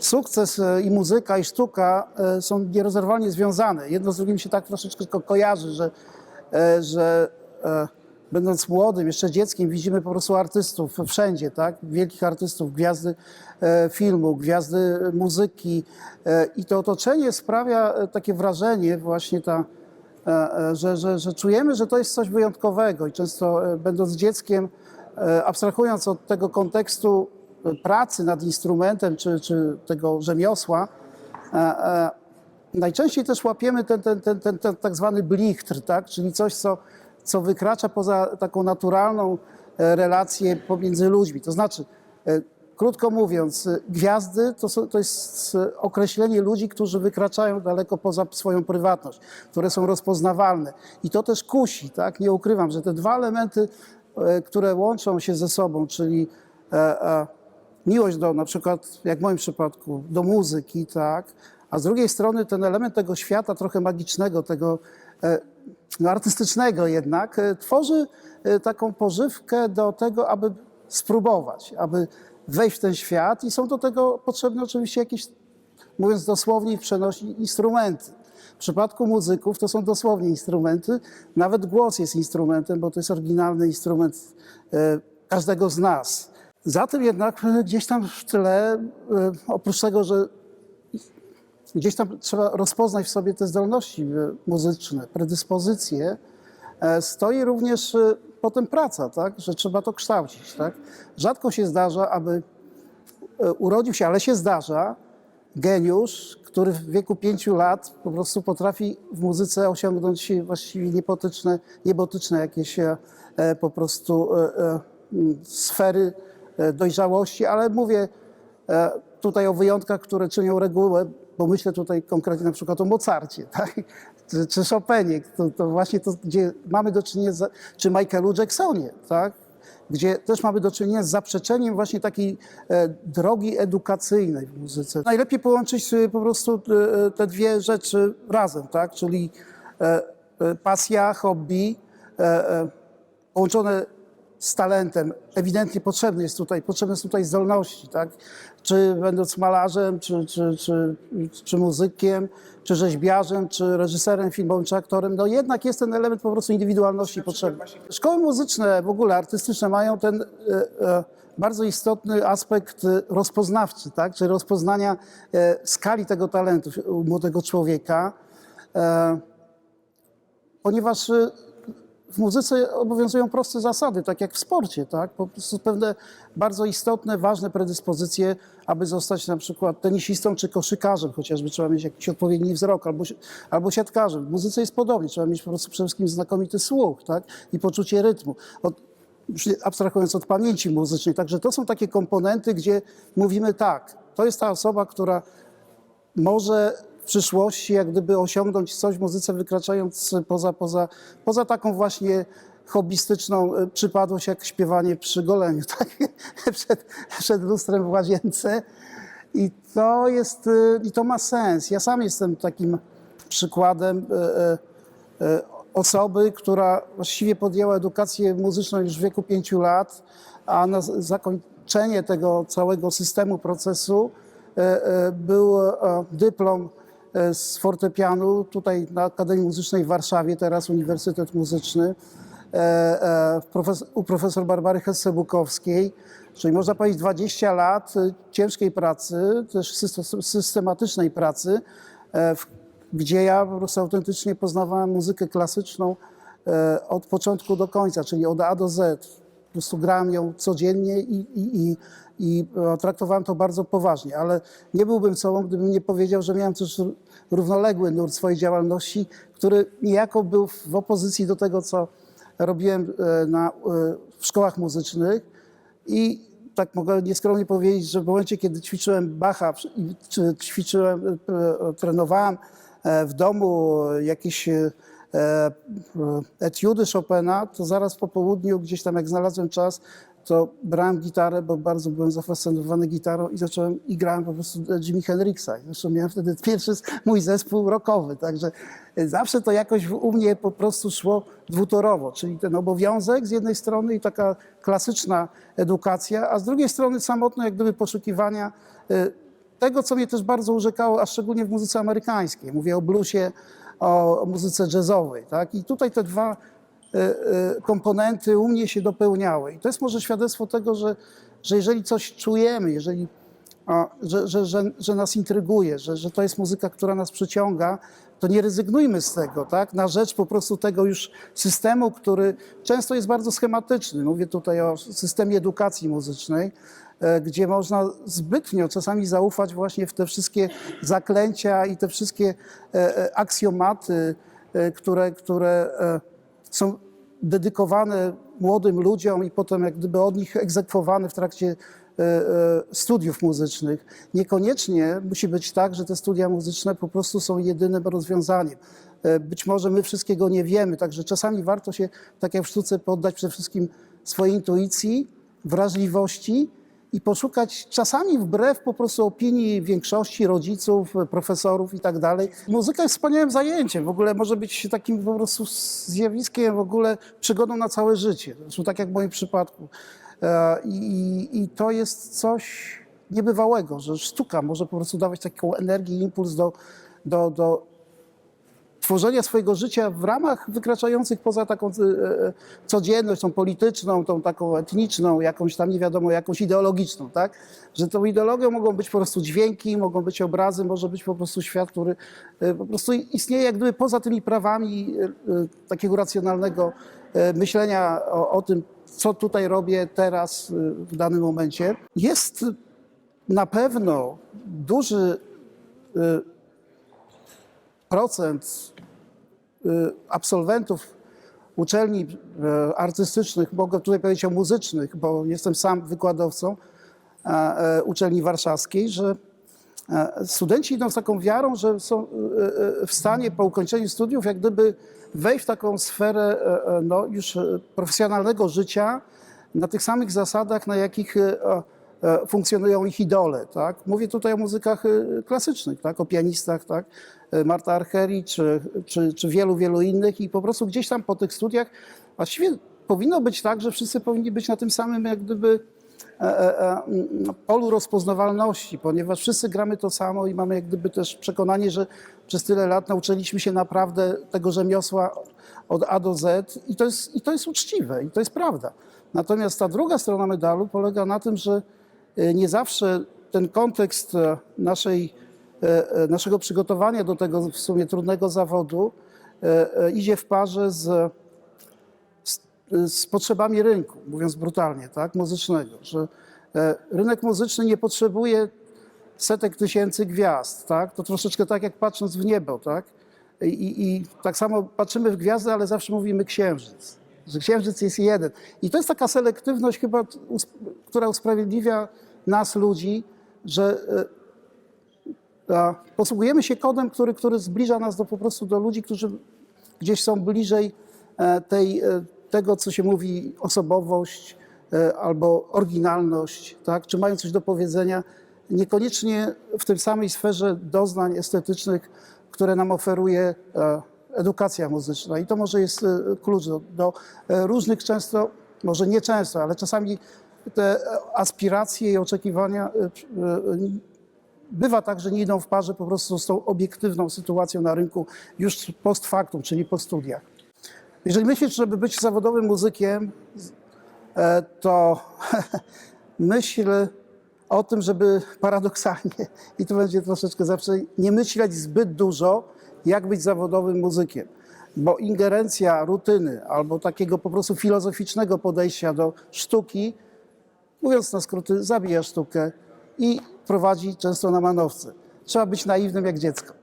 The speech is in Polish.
sukces e, i muzyka, i sztuka e, są nierozerwalnie związane. Jedno z drugim się tak troszeczkę ko- kojarzy, że, e, że będąc młodym, jeszcze dzieckiem, widzimy po prostu artystów wszędzie, tak? Wielkich artystów, gwiazdy filmu, gwiazdy muzyki i to otoczenie sprawia takie wrażenie właśnie ta, że, że, że czujemy, że to jest coś wyjątkowego i często będąc dzieckiem, abstrahując od tego kontekstu pracy nad instrumentem czy, czy tego rzemiosła, e, e, najczęściej też łapiemy ten, ten, ten, ten, ten tak zwany blichtr, tak? czyli coś, co, co wykracza poza taką naturalną e, relację pomiędzy ludźmi. To znaczy, krótko mówiąc, gwiazdy to, są, to jest określenie ludzi, którzy wykraczają daleko poza swoją prywatność, które są rozpoznawalne. I to też kusi, tak? nie ukrywam, że te dwa elementy, które łączą się ze sobą, czyli miłość do, na przykład, jak w moim przypadku, do muzyki, tak, a z drugiej strony ten element tego świata trochę magicznego, tego e, no, artystycznego jednak, e, tworzy e, taką pożywkę do tego, aby spróbować, aby wejść w ten świat i są do tego potrzebne oczywiście jakieś, mówiąc dosłownie i przenośni, instrumenty. W przypadku muzyków to są dosłownie instrumenty, nawet głos jest instrumentem, bo to jest oryginalny instrument każdego z nas. Za tym jednak e, gdzieś tam w tle, e, oprócz tego, że gdzieś tam trzeba rozpoznać w sobie te zdolności e, muzyczne, predyspozycje, stoi również potem praca, tak? że trzeba to kształcić. Tak? Rzadko się zdarza, aby urodził się, ale się zdarza, geniusz, który w wieku pięciu lat po prostu potrafi w muzyce osiągnąć właściwie niepotyczne, niebotyczne jakieś po prostu sfery dojrzałości, ale mówię e, tutaj o wyjątkach, które czynią regułę, bo myślę tutaj konkretnie na przykład o Mozarcie, tak? czy, czy Chopinie, to, to właśnie to, gdzie mamy do czynienia, z, czy Michaelu Jacksonie, tak? gdzie też mamy do czynienia z zaprzeczeniem właśnie takiej e, drogi edukacyjnej w muzyce. Najlepiej połączyć e, po prostu e, te dwie rzeczy razem, tak? czyli e, e, pasja, hobby, e, e, połączone z talentem. Ewidentnie potrzebny jest tutaj, potrzebne są tutaj zdolności, tak? Czy będąc malarzem, czy, czy, czy, czy muzykiem, czy rzeźbiarzem, czy reżyserem filmowym, czy aktorem, no jednak jest ten element po prostu indywidualności potrzebny. Szkoły muzyczne, w ogóle artystyczne mają ten e, e, bardzo istotny aspekt e, rozpoznawczy, tak? Czyli rozpoznania e, skali tego talentu młodego człowieka. E, ponieważ w muzyce obowiązują proste zasady, tak jak w sporcie, tak? Po prostu pewne bardzo istotne, ważne predyspozycje, aby zostać na przykład tenisistą czy koszykarzem, chociażby trzeba mieć jakiś odpowiedni wzrok, albo, albo siatkarzem. W muzyce jest podobnie, trzeba mieć po prostu przede wszystkim znakomity słuch, tak? I poczucie rytmu. Od, abstrahując od pamięci muzycznej. Także to są takie komponenty, gdzie mówimy tak, to jest ta osoba, która może przyszłości jak gdyby osiągnąć coś w muzyce wykraczając poza, poza, poza taką właśnie hobbystyczną e, przypadłość jak śpiewanie przy goleniu, tak? przed, przed lustrem w łazience. I to jest, e, i to ma sens. Ja sam jestem takim przykładem e, osoby, która właściwie podjęła edukację muzyczną już w wieku pięciu lat, a na zakończenie tego całego systemu procesu był e, dyplom z fortepianu tutaj na Akademii Muzycznej w Warszawie, teraz Uniwersytet Muzyczny, e, e, u profesor Barbary Hesse-Bukowskiej, czyli można powiedzieć 20 lat e, ciężkiej pracy, też system- systematycznej pracy, e, gdzie ja po prostu autentycznie poznawałem muzykę klasyczną e, od początku do końca, czyli od A do Z. Po prostu grałem ją codziennie i, i, i, i e, traktowałem to bardzo poważnie, ale nie byłbym sobą, gdybym nie powiedział, że miałem też równoległy nurt swojej działalności, który niejako był w opozycji do tego, co robiłem e, na, e, w szkołach muzycznych. I tak mogę nieskromnie powiedzieć, że w momencie, kiedy ćwiczyłem Bacha, czy ćwiczyłem, trenowałem w domu jakieś etiudy Chopina, to zaraz po południu, gdzieś tam jak znalazłem czas, to brałem gitarę, bo bardzo byłem zafascynowany gitarą i zacząłem i grałem po prostu Jimi Hendrixa. Zresztą miałem wtedy pierwszy mój zespół rockowy, także zawsze to jakoś u mnie po prostu szło dwutorowo, czyli ten obowiązek z jednej strony i taka klasyczna edukacja, a z drugiej strony samotne jak gdyby poszukiwania e, tego, co mnie też bardzo urzekało, a szczególnie w muzyce amerykańskiej. Mówię o bluesie, o, muzyce jazzowej. Tak? I tutaj te dwa e, e, komponenty u mnie się dopełniały. I to jest może świadectwo tego, że, że jeżeli coś czujemy, jeżeli, że, że, że, że nas intryguje, że, że to jest muzyka, która nas przyciąga, to nie rezygnujmy z tego, tak? Na rzecz po prostu tego już systemu, który często jest bardzo schematyczny. Mówię tutaj o systemie edukacji muzycznej, gdzie można zbytnio czasami zaufać właśnie w te wszystkie zaklęcia i te wszystkie e, e, aksjomaty, e, które, które e, są dedykowane młodym ludziom i potem jak gdyby od nich egzekwowane w trakcie e, e, studiów muzycznych. Niekoniecznie musi być tak, że te studia muzyczne po prostu są jedynym rozwiązaniem. E, Być może my wszystkiego nie wiemy, także czasami warto się, tak jak w sztuce, poddać przede wszystkim swojej intuicji, wrażliwości i poszukać czasami wbrew po prostu opinii większości rodziców, profesorów i tak dalej. Muzyka jest wspaniałym zajęciem, w ogóle może być takim po prostu zjawiskiem, w ogóle przygodą na całe życie. Zresztą tak jak w moim przypadku. E, I, i to jest coś niebywałego, że sztuka może po prostu dawać taką energię impuls do, do, do tworzenia swojego życia w ramach wykraczających poza taką e, e, codzienność, tą polityczną, tą taką etniczną, jakąś tam nie wiadomo, jakąś ideologiczną, tak? Że tą ideologią mogą być po prostu dźwięki, mogą być obrazy, może być po prostu świat, który e, po prostu istnieje jak gdyby poza tymi prawami takiego racjonalnego myślenia o, o tym, co tutaj robię teraz w danym momencie. Jest na pewno duży procent y, absolwentów uczelni e, artystycznych, mogę tutaj powiedzieć o muzycznych, bo jestem sam wykładowcą e, uczelni warszawskiej, że e, studenci idą z taką wiarą, że są e, w stanie po ukończeniu studiów jak gdyby wejść w taką sferę e, no, już profesjonalnego życia na tych samych zasadach, na jakich funkcjonują ich idole. Tak? Mówię tutaj o muzykach klasycznych, tak? o pianistach, tak? E, Marta Archeri czy, czy, czy wielu, wielu innych i po prostu gdzieś tam po tych studiach właściwie powinno być tak, że wszyscy powinni być na tym samym jak gdyby e, e, mm, polu rozpoznawalności, ponieważ wszyscy gramy to samo i mamy jak gdyby też przekonanie, że przez tyle lat nauczyliśmy się naprawdę tego rzemiosła od A do Z i to jest, i to jest uczciwe i to jest prawda. Natomiast ta druga strona medalu polega na tym, że nie zawsze ten kontekst naszej, naszego przygotowania do tego w sumie trudnego zawodu e, e, idzie w parze z, z, z potrzebami rynku, mówiąc brutalnie, tak, muzycznego, że e, rynek muzyczny nie potrzebuje setek tysięcy gwiazd, tak? To troszeczkę tak jak patrząc w niebo, tak? I, i, tak samo patrzymy w gwiazdy, ale zawsze mówimy księżyc, że księżyc jest jeden. I to jest taka selektywność chyba, która usprawiedliwia nas ludzi, że e, posługujemy się kodem, który, który zbliża nas do, po prostu do ludzi, którzy gdzieś są bliżej e, tej, e, tego, co się mówi osobowość e, albo oryginalność, tak? czy mają coś do powiedzenia, niekoniecznie w tej samej sferze doznań estetycznych, które nam oferuje edukacja muzyczna. I to może jest klucz do, do różnych często, może nie często, ale czasami te aspiracje i oczekiwania Bywa tak, że nie idą w parze po prostu z tą obiektywną sytuacją na rynku już post factum, czyli po studiach. Jeżeli myślisz, żeby być zawodowym muzykiem, e, to myśl o tym, żeby paradoksalnie, i to będzie troszeczkę zawsze, nie myśleć zbyt dużo, jak być zawodowym muzykiem. Bo ingerencja rutyny albo takiego po prostu filozoficznego podejścia do sztuki mówiąc na skróty, zabija sztukę i prowadzi często na manowce. Trzeba być naiwnym jak dziecko.